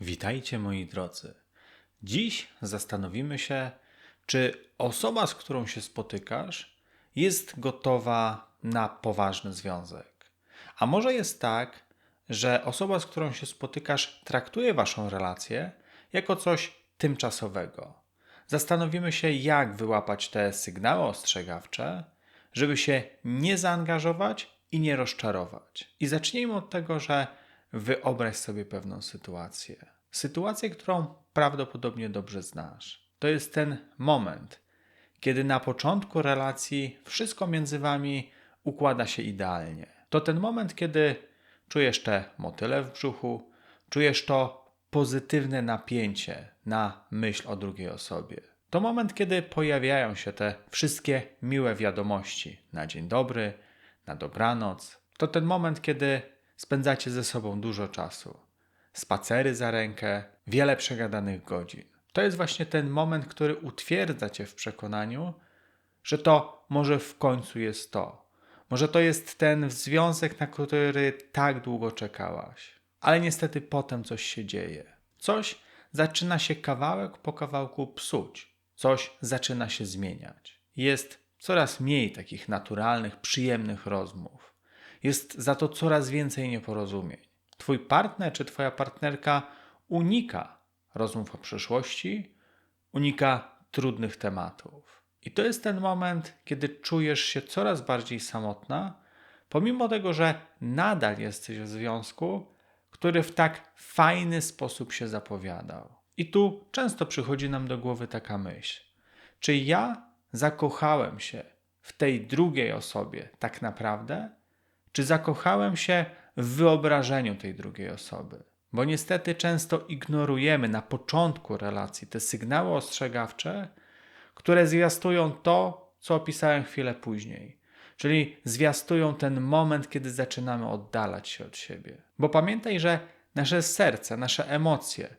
Witajcie moi drodzy. Dziś zastanowimy się, czy osoba, z którą się spotykasz, jest gotowa na poważny związek. A może jest tak, że osoba, z którą się spotykasz, traktuje waszą relację jako coś tymczasowego. Zastanowimy się, jak wyłapać te sygnały ostrzegawcze, żeby się nie zaangażować i nie rozczarować. I zacznijmy od tego, że wyobraź sobie pewną sytuację. Sytuację, którą prawdopodobnie dobrze znasz. To jest ten moment, kiedy na początku relacji wszystko między wami układa się idealnie. To ten moment, kiedy czujesz te motyle w brzuchu, czujesz to pozytywne napięcie na myśl o drugiej osobie. To moment, kiedy pojawiają się te wszystkie miłe wiadomości na dzień dobry, na dobranoc. To ten moment, kiedy spędzacie ze sobą dużo czasu. Spacery za rękę, wiele przegadanych godzin. To jest właśnie ten moment, który utwierdza cię w przekonaniu, że to może w końcu jest to. Może to jest ten związek, na który tak długo czekałaś. Ale niestety potem coś się dzieje. Coś zaczyna się kawałek po kawałku psuć. Coś zaczyna się zmieniać. Jest coraz mniej takich naturalnych, przyjemnych rozmów. Jest za to coraz więcej nieporozumień. Twój partner czy Twoja partnerka unika rozmów o przyszłości, unika trudnych tematów. I to jest ten moment, kiedy czujesz się coraz bardziej samotna, pomimo tego, że nadal jesteś w związku, który w tak fajny sposób się zapowiadał. I tu często przychodzi nam do głowy taka myśl: czy ja zakochałem się w tej drugiej osobie tak naprawdę, czy zakochałem się w wyobrażeniu tej drugiej osoby? Bo niestety często ignorujemy na początku relacji te sygnały ostrzegawcze, które zwiastują to, co opisałem chwilę później. Czyli zwiastują ten moment, kiedy zaczynamy oddalać się od siebie. Bo pamiętaj, że nasze serce, nasze emocje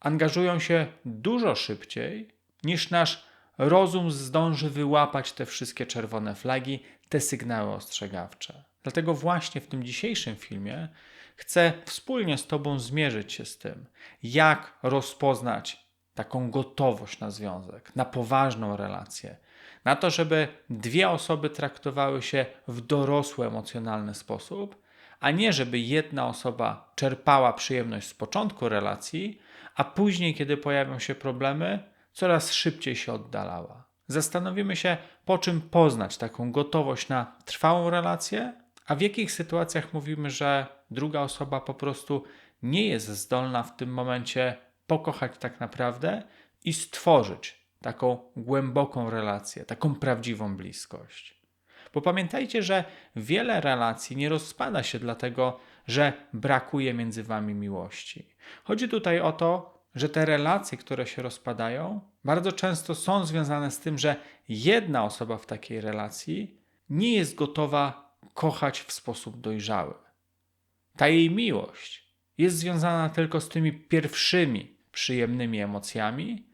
angażują się dużo szybciej niż nasz rozum zdąży wyłapać te wszystkie czerwone flagi, te sygnały ostrzegawcze. Dlatego właśnie w tym dzisiejszym filmie chcę wspólnie z Tobą zmierzyć się z tym, jak rozpoznać taką gotowość na związek, na poważną relację, na to, żeby dwie osoby traktowały się w dorosły, emocjonalny sposób, a nie żeby jedna osoba czerpała przyjemność z początku relacji, a później, kiedy pojawią się problemy, coraz szybciej się oddalała. Zastanowimy się, po czym poznać taką gotowość na trwałą relację, a w jakich sytuacjach mówimy, że druga osoba po prostu nie jest zdolna w tym momencie pokochać tak naprawdę i stworzyć taką głęboką relację, taką prawdziwą bliskość. Bo pamiętajcie, że wiele relacji nie rozpada się dlatego, że brakuje między wami miłości. Chodzi tutaj o to, że te relacje, które się rozpadają, bardzo często są związane z tym, że jedna osoba w takiej relacji nie jest gotowa kochać w sposób dojrzały. Ta jej miłość jest związana tylko z tymi pierwszymi przyjemnymi emocjami,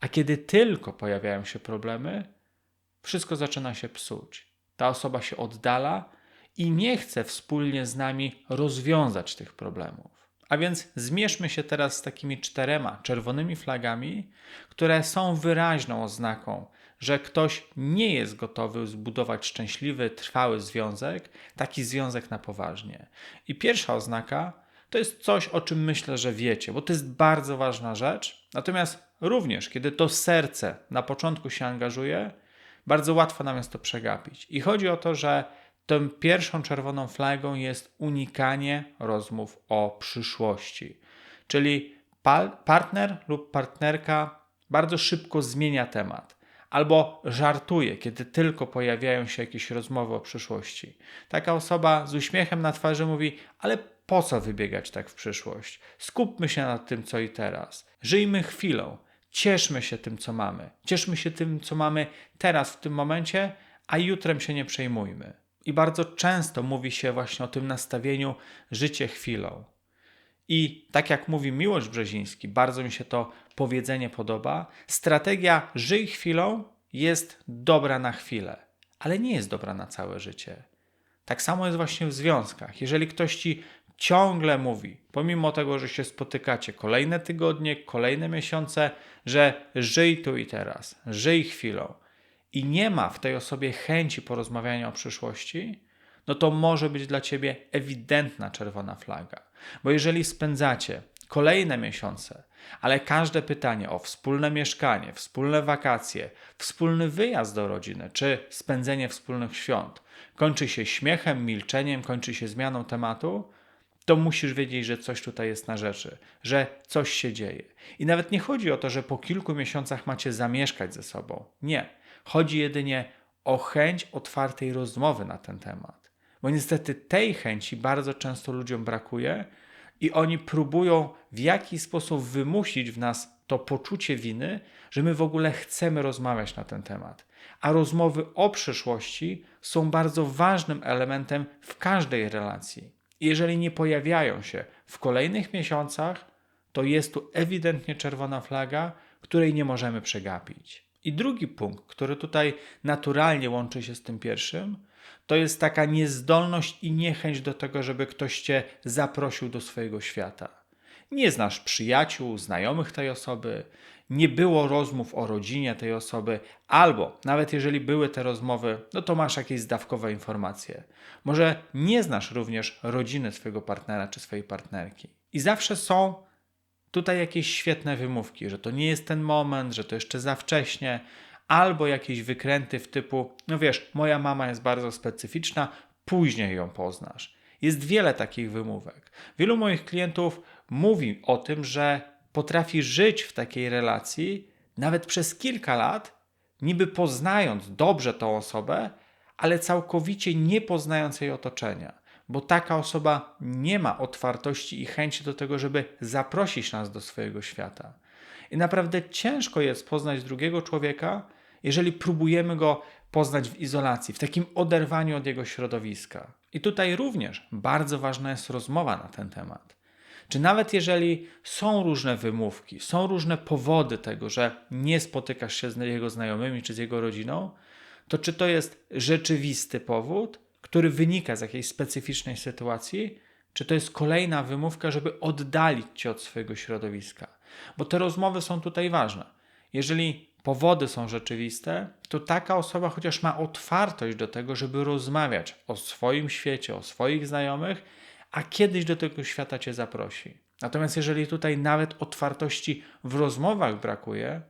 a kiedy tylko pojawiają się problemy, wszystko zaczyna się psuć. Ta osoba się oddala i nie chce wspólnie z nami rozwiązać tych problemów. A więc zmierzmy się teraz z takimi czterema czerwonymi flagami, które są wyraźną oznaką, że ktoś nie jest gotowy zbudować szczęśliwy, trwały związek, taki związek na poważnie. I pierwsza oznaka to jest coś, o czym myślę, że wiecie, bo to jest bardzo ważna rzecz. Natomiast również, kiedy to serce na początku się angażuje, bardzo łatwo nam jest to przegapić. I chodzi o to, że tą pierwszą czerwoną flagą jest unikanie rozmów o przyszłości. Czyli partner lub partnerka bardzo szybko zmienia temat albo żartuje, kiedy tylko pojawiają się jakieś rozmowy o przyszłości. Taka osoba z uśmiechem na twarzy mówi: Ale po co wybiegać tak w przyszłość? Skupmy się nad tym, co i teraz. Żyjmy chwilą. Cieszmy się tym, co mamy. Cieszmy się tym, co mamy teraz, w tym momencie, a jutrem się nie przejmujmy. I bardzo często mówi się właśnie o tym nastawieniu życie chwilą. I tak jak mówi Miłosz Brzeziński, bardzo mi się to powiedzenie podoba, strategia żyj chwilą jest dobra na chwilę, ale nie jest dobra na całe życie. Tak samo jest właśnie w związkach. Jeżeli ktoś ci ciągle mówi, pomimo tego, że się spotykacie kolejne tygodnie, kolejne miesiące, że żyj tu i teraz, żyj chwilą i nie ma w tej osobie chęci porozmawiania o przyszłości, no to może być dla ciebie ewidentna czerwona flaga. Bo jeżeli spędzacie kolejne miesiące, ale każde pytanie o wspólne mieszkanie, wspólne wakacje, wspólny wyjazd do rodziny czy spędzenie wspólnych świąt kończy się śmiechem, milczeniem, kończy się zmianą tematu, to musisz wiedzieć, że coś tutaj jest na rzeczy, że coś się dzieje. I nawet nie chodzi o to, że po kilku miesiącach macie zamieszkać ze sobą. Nie. Chodzi jedynie o chęć otwartej rozmowy na ten temat. Bo niestety tej chęci bardzo często ludziom brakuje i oni próbują w jakiś sposób wymusić w nas to poczucie winy, że my w ogóle chcemy rozmawiać na ten temat. A rozmowy o przyszłości są bardzo ważnym elementem w każdej relacji. Jeżeli nie pojawiają się w kolejnych miesiącach, to jest tu ewidentnie czerwona flaga, której nie możemy przegapić. I drugi punkt, który tutaj naturalnie łączy się z tym pierwszym, to jest taka niezdolność i niechęć do tego, żeby ktoś cię zaprosił do swojego świata. Nie znasz przyjaciół, znajomych tej osoby, nie było rozmów o rodzinie tej osoby, albo nawet jeżeli były te rozmowy, no to masz jakieś zdawkowe informacje. Może nie znasz również rodziny swojego partnera czy swojej partnerki. I zawsze są tutaj jakieś świetne wymówki, że to nie jest ten moment, że to jeszcze za wcześnie, albo jakieś wykręty w typu, no wiesz, moja mama jest bardzo specyficzna, później ją poznasz. Jest wiele takich wymówek. Wielu moich klientów mówi o tym, że potrafi żyć w takiej relacji nawet przez kilka lat, niby poznając dobrze tą osobę, ale całkowicie nie poznając jej otoczenia, bo taka osoba nie ma otwartości i chęci do tego, żeby zaprosić nas do swojego świata. I naprawdę ciężko jest poznać drugiego człowieka, jeżeli próbujemy go poznać w izolacji, w takim oderwaniu od jego środowiska. I tutaj również bardzo ważna jest rozmowa na ten temat. Czy nawet jeżeli są różne wymówki, są różne powody tego, że nie spotykasz się z jego znajomymi czy z jego rodziną, to czy to jest rzeczywisty powód, który wynika z jakiejś specyficznej sytuacji, czy to jest kolejna wymówka, żeby oddalić cię od swojego środowiska? Bo te rozmowy są tutaj ważne. Jeżeli powody są rzeczywiste, to taka osoba chociaż ma otwartość do tego, żeby rozmawiać o swoim świecie, o swoich znajomych, a kiedyś do tego świata cię zaprosi. Natomiast jeżeli tutaj nawet otwartości w rozmowach brakuje,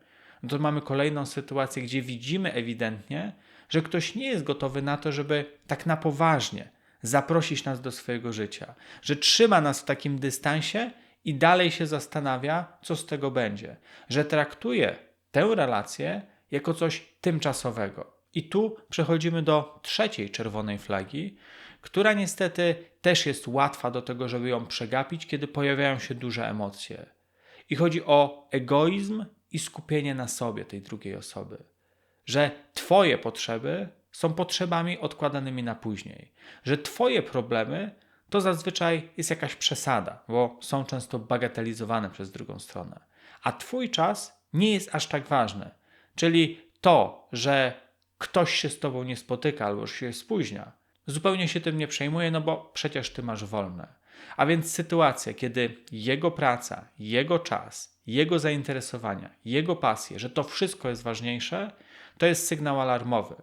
no to mamy kolejną sytuację, gdzie widzimy ewidentnie, że ktoś nie jest gotowy na to, żeby tak na poważnie zaprosić nas do swojego życia, że trzyma nas w takim dystansie i dalej się zastanawia, co z tego będzie, że traktuje tę relację jako coś tymczasowego. I tu przechodzimy do trzeciej czerwonej flagi, która niestety też jest łatwa do tego, żeby ją przegapić, kiedy pojawiają się duże emocje. I chodzi o egoizm i skupienie na sobie tej drugiej osoby. Że Twoje potrzeby są potrzebami odkładanymi na później, że Twoje problemy to zazwyczaj jest jakaś przesada, bo są często bagatelizowane przez drugą stronę, a Twój czas nie jest aż tak ważny. Czyli to, że ktoś się z Tobą nie spotyka albo się spóźnia, zupełnie się tym nie przejmuje, no bo przecież Ty masz wolne. A więc sytuacja, kiedy jego praca, jego czas, jego zainteresowania, jego pasje, że to wszystko jest ważniejsze, to jest sygnał alarmowy.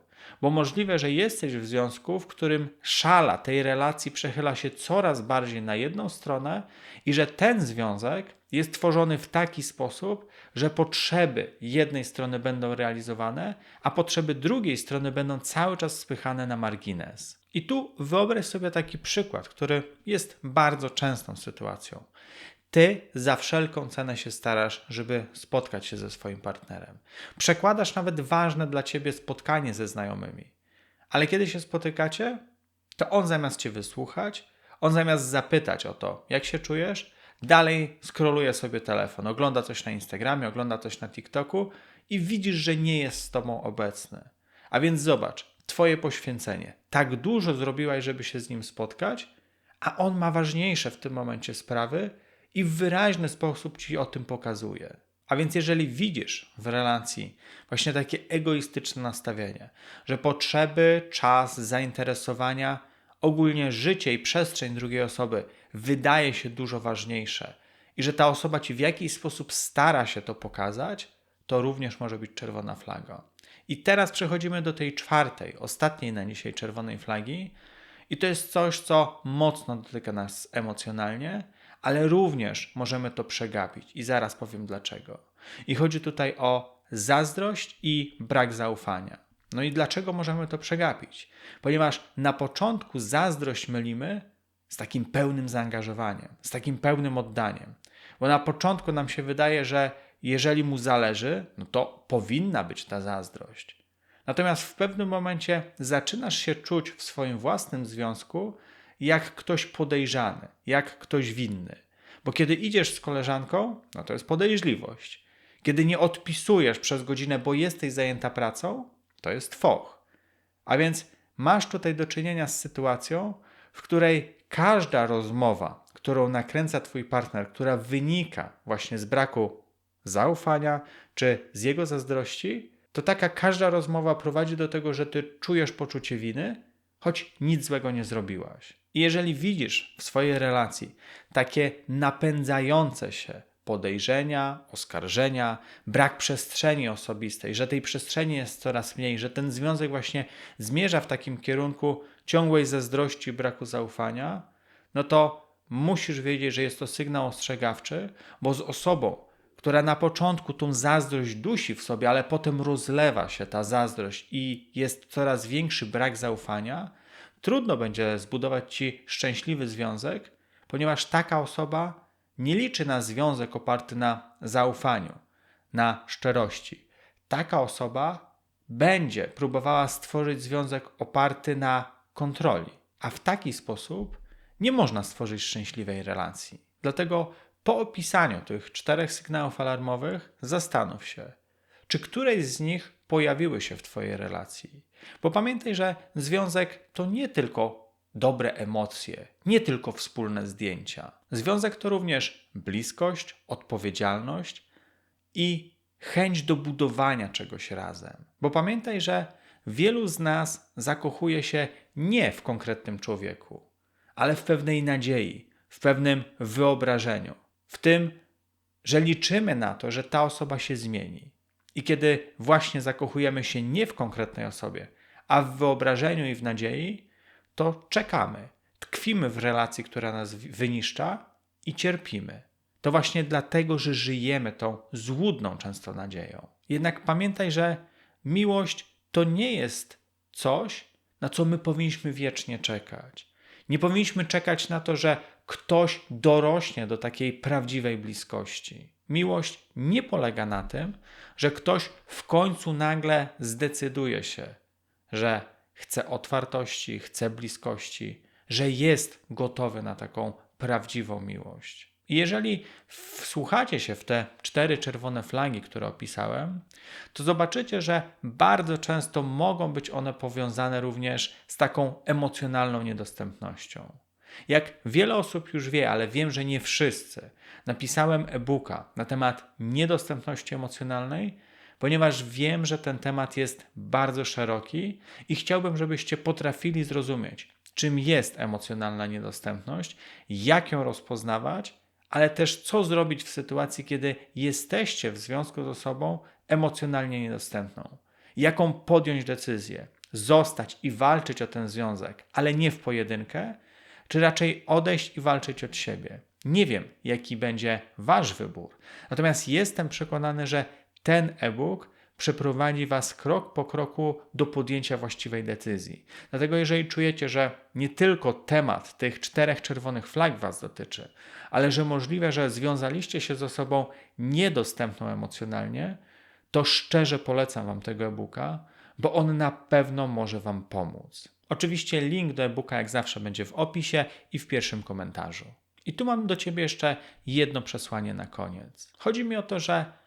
Bo możliwe, że jesteś w związku, w którym szala tej relacji przechyla się coraz bardziej na jedną stronę i że ten związek jest tworzony w taki sposób, że potrzeby jednej strony będą realizowane, a potrzeby drugiej strony będą cały czas spychane na margines. I tu wyobraź sobie taki przykład, który jest bardzo częstą sytuacją. Ty za wszelką cenę się starasz, żeby spotkać się ze swoim partnerem. Przekładasz nawet ważne dla ciebie spotkanie ze znajomymi. Ale kiedy się spotykacie, to on zamiast cię wysłuchać, on zamiast zapytać o to, jak się czujesz, dalej skroluje sobie telefon, ogląda coś na Instagramie, ogląda coś na TikToku i widzisz, że nie jest z tobą obecny. A więc zobacz, twoje poświęcenie. Tak dużo zrobiłaś, żeby się z nim spotkać, a on ma ważniejsze w tym momencie sprawy i w wyraźny sposób ci o tym pokazuje. A więc jeżeli widzisz w relacji właśnie takie egoistyczne nastawienie, że potrzeby, czas, zainteresowania, ogólnie życie i przestrzeń drugiej osoby wydaje się dużo ważniejsze i że ta osoba ci w jakiś sposób stara się to pokazać, to również może być czerwona flaga. I teraz przechodzimy do tej czwartej, ostatniej na dzisiaj czerwonej flagi. I to jest coś, co mocno dotyka nas emocjonalnie, ale również możemy to przegapić. I zaraz powiem dlaczego. I chodzi tutaj o zazdrość i brak zaufania. No i dlaczego możemy to przegapić? Ponieważ na początku zazdrość mylimy z takim pełnym zaangażowaniem, z takim pełnym oddaniem. Bo na początku nam się wydaje, że jeżeli mu zależy, no to powinna być ta zazdrość. Natomiast w pewnym momencie zaczynasz się czuć w swoim własnym związku jak ktoś podejrzany, jak ktoś winny. Bo kiedy idziesz z koleżanką, no to jest podejrzliwość. Kiedy nie odpisujesz przez godzinę, bo jesteś zajęta pracą, to jest foch. A więc masz tutaj do czynienia z sytuacją, w której każda rozmowa, którą nakręca Twój partner, która wynika właśnie z braku zaufania czy z jego zazdrości, to taka każda rozmowa prowadzi do tego, że Ty czujesz poczucie winy, choć nic złego nie zrobiłaś. I jeżeli widzisz w swojej relacji takie napędzające się podejrzenia, oskarżenia, brak przestrzeni osobistej, że tej przestrzeni jest coraz mniej, że ten związek właśnie zmierza w takim kierunku ciągłej zazdrości, braku zaufania, no to musisz wiedzieć, że jest to sygnał ostrzegawczy, bo z osobą, która na początku tą zazdrość dusi w sobie, ale potem rozlewa się ta zazdrość i jest coraz większy brak zaufania, trudno będzie zbudować ci szczęśliwy związek, ponieważ taka osoba nie liczy na związek oparty na zaufaniu, na szczerości. Taka osoba będzie próbowała stworzyć związek oparty na kontroli, a w taki sposób nie można stworzyć szczęśliwej relacji. Dlatego po opisaniu tych czterech sygnałów alarmowych zastanów się, czy któreś z nich pojawiły się w Twojej relacji. Bo pamiętaj, że związek to nie tylko dobre emocje, nie tylko wspólne zdjęcia. Związek to również bliskość, odpowiedzialność i chęć do budowania czegoś razem. Bo pamiętaj, że wielu z nas zakochuje się nie w konkretnym człowieku, ale w pewnej nadziei, w pewnym wyobrażeniu, w tym, że liczymy na to, że ta osoba się zmieni. I kiedy właśnie zakochujemy się nie w konkretnej osobie, a w wyobrażeniu i w nadziei, to czekamy, tkwimy w relacji, która nas wyniszcza i cierpimy. To właśnie dlatego, że żyjemy tą złudną często nadzieją. Jednak pamiętaj, że miłość to nie jest coś, na co my powinniśmy wiecznie czekać. Nie powinniśmy czekać na to, że ktoś dorośnie do takiej prawdziwej bliskości. Miłość nie polega na tym, że ktoś w końcu nagle zdecyduje się, że chce otwartości, chce bliskości, że jest gotowy na taką prawdziwą miłość. I jeżeli wsłuchacie się w te cztery czerwone flagi, które opisałem, to zobaczycie, że bardzo często mogą być one powiązane również z taką emocjonalną niedostępnością. Jak wiele osób już wie, ale wiem, że nie wszyscy, napisałem e-booka na temat niedostępności emocjonalnej, ponieważ wiem, że ten temat jest bardzo szeroki i chciałbym, żebyście potrafili zrozumieć, czym jest emocjonalna niedostępność, jak ją rozpoznawać, ale też co zrobić w sytuacji, kiedy jesteście w związku z osobą emocjonalnie niedostępną. Jaką podjąć decyzję, zostać i walczyć o ten związek, ale nie w pojedynkę, czy raczej odejść i walczyć od siebie. Nie wiem, jaki będzie Wasz wybór, natomiast jestem przekonany, że ten e-book przeprowadzi Was krok po kroku do podjęcia właściwej decyzji. Dlatego, jeżeli czujecie, że nie tylko temat tych czterech czerwonych flag Was dotyczy, ale że możliwe, że związaliście się z osobą niedostępną emocjonalnie, to szczerze polecam Wam tego e-booka, bo on na pewno może Wam pomóc. Oczywiście link do e-booka, jak zawsze, będzie w opisie i w pierwszym komentarzu. I tu mam do Ciebie jeszcze jedno przesłanie na koniec. Chodzi mi o to, że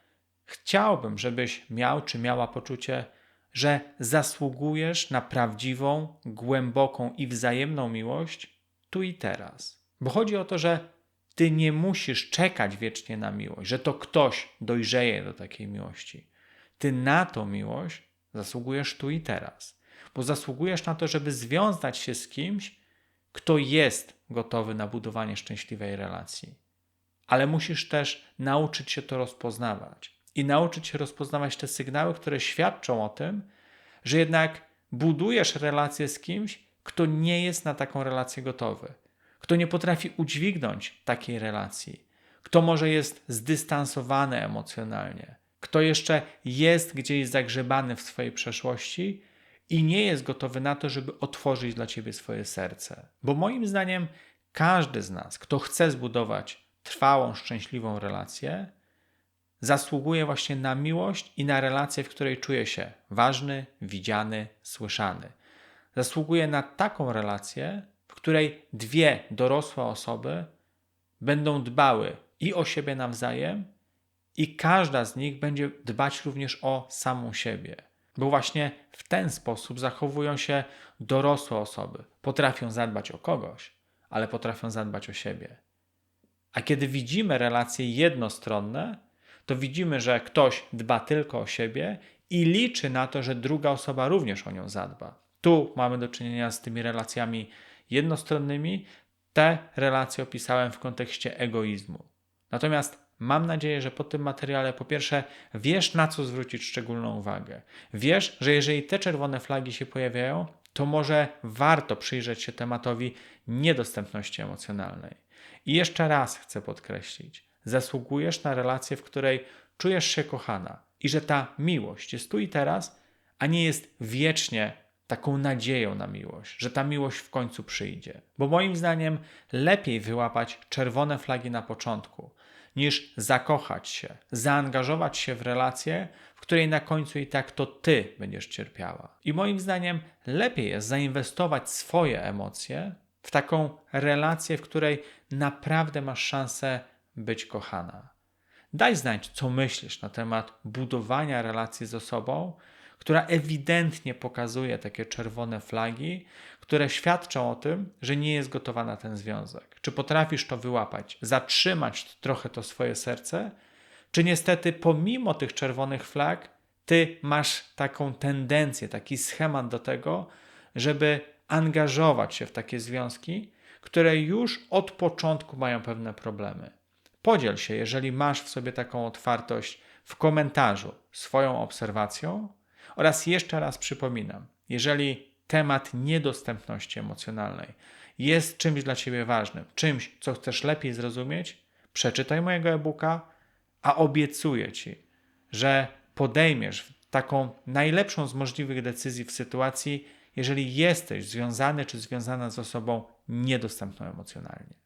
Chciałbym, żebyś miał czy miała poczucie, że zasługujesz na prawdziwą, głęboką i wzajemną miłość tu i teraz. Bo chodzi o to, że ty nie musisz czekać wiecznie na miłość, że to ktoś dojrzeje do takiej miłości. Ty na tą miłość zasługujesz tu i teraz, bo zasługujesz na to, żeby związać się z kimś, kto jest gotowy na budowanie szczęśliwej relacji. Ale musisz też nauczyć się to rozpoznawać i nauczyć się rozpoznawać te sygnały, które świadczą o tym, że jednak budujesz relację z kimś, kto nie jest na taką relację gotowy, kto nie potrafi udźwignąć takiej relacji, kto może jest zdystansowany emocjonalnie, kto jeszcze jest gdzieś zagrzebany w swojej przeszłości i nie jest gotowy na to, żeby otworzyć dla ciebie swoje serce. Bo moim zdaniem każdy z nas, kto chce zbudować trwałą, szczęśliwą relację, zasługuje właśnie na miłość i na relację, w której czuje się ważny, widziany, słyszany. Zasługuje na taką relację, w której dwie dorosłe osoby będą dbały i o siebie nawzajem, i każda z nich będzie dbać również o samą siebie. Bo właśnie w ten sposób zachowują się dorosłe osoby. Potrafią zadbać o kogoś, ale potrafią zadbać o siebie. A kiedy widzimy relacje jednostronne, to widzimy, że ktoś dba tylko o siebie i liczy na to, że druga osoba również o nią zadba. Tu mamy do czynienia z tymi relacjami jednostronnymi. Te relacje opisałem w kontekście egoizmu. Natomiast mam nadzieję, że po tym materiale po pierwsze wiesz, na co zwrócić szczególną uwagę. Wiesz, że jeżeli te czerwone flagi się pojawiają, to może warto przyjrzeć się tematowi niedostępności emocjonalnej. I jeszcze raz chcę podkreślić, zasługujesz na relację, w której czujesz się kochana i że ta miłość jest tu i teraz, a nie jest wiecznie taką nadzieją na miłość, że ta miłość w końcu przyjdzie. Bo moim zdaniem lepiej wyłapać czerwone flagi na początku, niż zakochać się, zaangażować się w relację, w której na końcu i tak to ty będziesz cierpiała. I moim zdaniem lepiej jest zainwestować swoje emocje w taką relację, w której naprawdę masz szansę być kochana. Daj znać, co myślisz na temat budowania relacji z osobą, która ewidentnie pokazuje takie czerwone flagi, które świadczą o tym, że nie jest gotowa na ten związek. Czy potrafisz to wyłapać, zatrzymać trochę to swoje serce, czy niestety pomimo tych czerwonych flag, ty masz taką tendencję, taki schemat do tego, żeby angażować się w takie związki, które już od początku mają pewne problemy. Podziel się, jeżeli masz w sobie taką otwartość, w komentarzu swoją obserwacją oraz jeszcze raz przypominam, jeżeli temat niedostępności emocjonalnej jest czymś dla Ciebie ważnym, czymś, co chcesz lepiej zrozumieć, przeczytaj mojego e-booka, a obiecuję Ci, że podejmiesz taką najlepszą z możliwych decyzji w sytuacji, jeżeli jesteś związany czy związana z osobą niedostępną emocjonalnie.